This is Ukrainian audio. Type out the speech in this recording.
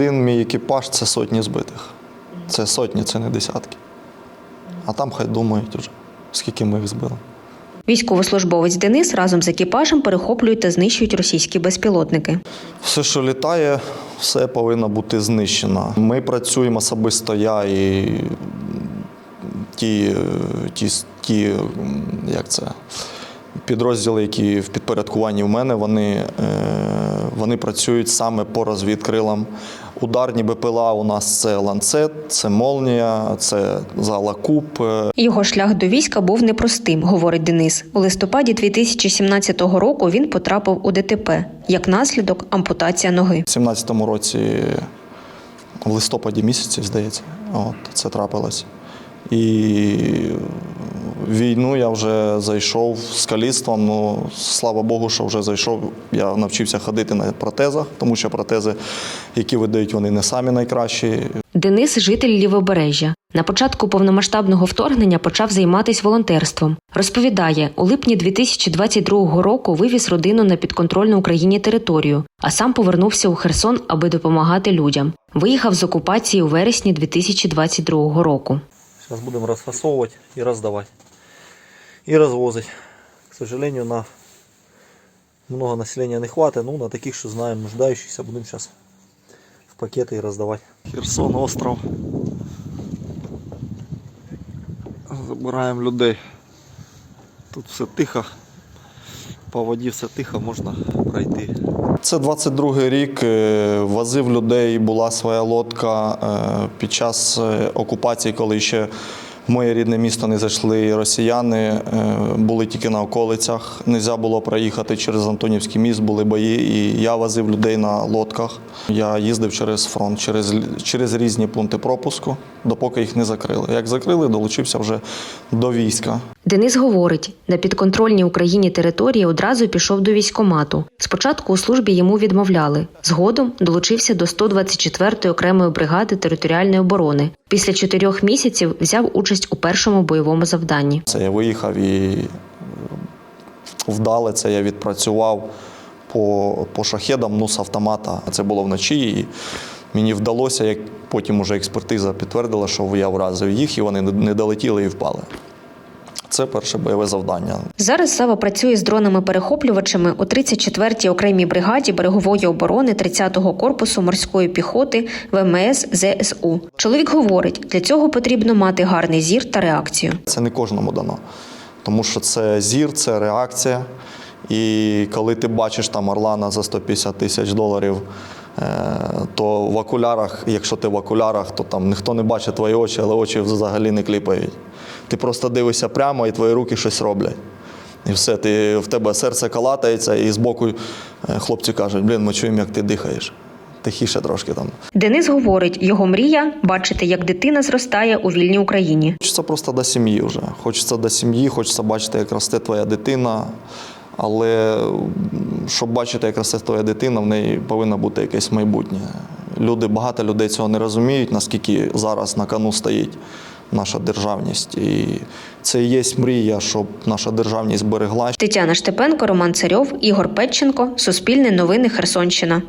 один мій екіпаж це сотні збитих. Це сотні, це не десятки. А там хай думають вже, скільки ми їх збили. Військовослужбовець Денис разом з екіпажем перехоплюють та знищують російські безпілотники. Все, що літає, все повинно бути знищено. Ми працюємо особисто я і ті, ті, ті як це, підрозділи, які в підпорядкуванні в мене, вони, е, вони працюють саме по розвідкрилам. Ударні БПЛА у нас це ланцет, це молнія, це залакуб. е, Його шлях до війська був непростим, говорить Денис. У листопаді 2017 року він потрапив у ДТП. Як наслідок ампутація ноги. У 17-му році, в листопаді місяці, здається, от, це трапилось. І війну я вже зайшов з каліцтвом. Ну, слава Богу, що вже зайшов. Я навчився ходити на протезах, тому що протези, які видають, вони не самі найкращі. Денис житель Лівобережжя. На початку повномасштабного вторгнення почав займатися волонтерством. Розповідає, у липні 2022 року вивіз родину на підконтрольну Україні територію, а сам повернувся у Херсон, аби допомагати людям. Виїхав з окупації у вересні 2022 року. Сейчас будем расфасовывать и раздавать. И развозить. К сожалению, на много населения не хватит. Ну, на таких, что знаем, нуждающихся, будем сейчас в пакеты и раздавать. Херсон, остров. Забираємо людей. Тут все тихо. По воді все тихо, можна пройти. Це 22-й рік. е, Возив людей, була своя лодка е, під час е, окупації, коли ще моє рідне місто не зайшли росіяни, е, були тільки на околицях. Нельзя було проїхати через Антонівський міст, були бої. І я возив людей на лодках. Я їздив через фронт, через, через різні пункти пропуску, допоки їх не закрили. Як закрили, долучився вже до війська. Денис говорить, на підконтрольній Україні території одразу пішов до військомату. Спочатку у службі йому відмовляли. Згодом долучився до 124-ї окремої бригади територіальної оборони. Після чотирьох місяців взяв участь у першому бойовому завданні. Це я виїхав і е, вдале це я відпрацював по, по шахедам ну, з автомата. Це було вночі. І мені вдалося, як потім уже експертиза підтвердила, що я вразив їх, і вони не долетіли і впали. Це перше бойове завдання. Зараз Сава працює з дронами-перехоплювачами у 34-й окремій бригаді берегової оборони 30-го корпусу морської піхоти ВМС ЗСУ. Чоловік говорить, для цього потрібно мати гарний зір та реакцію. Це не кожному дано. Тому що це зір, це реакція. І коли ти бачиш там Орлана за 150 тисяч доларів, то в окулярах, якщо ти в окулярах, то там ніхто не бачить твої очі, але очі взагалі не кліпають. Ти просто дивишся прямо і твої руки щось роблять. І все, ти, в тебе серце калатається, і збоку е, хлопці кажуть, блін, ми чуємо, як ти дихаєш. Тихіше трошки там. Денис говорить, його мрія бачити, як дитина зростає у вільній Україні. Хочеться просто до сім'ї вже. Хочеться до сім'ї, хочеться бачити, як росте твоя дитина. Але щоб бачити, як росте твоя дитина, в неї повинно бути якесь майбутнє. Люди, багато людей цього не розуміють, наскільки зараз на кону стоїть наша державність. І це і є мрія, щоб наша державність збереглась. Тетяна Штепенко, Роман Царьов, Ігор Петченко. Суспільне новини Херсонщина.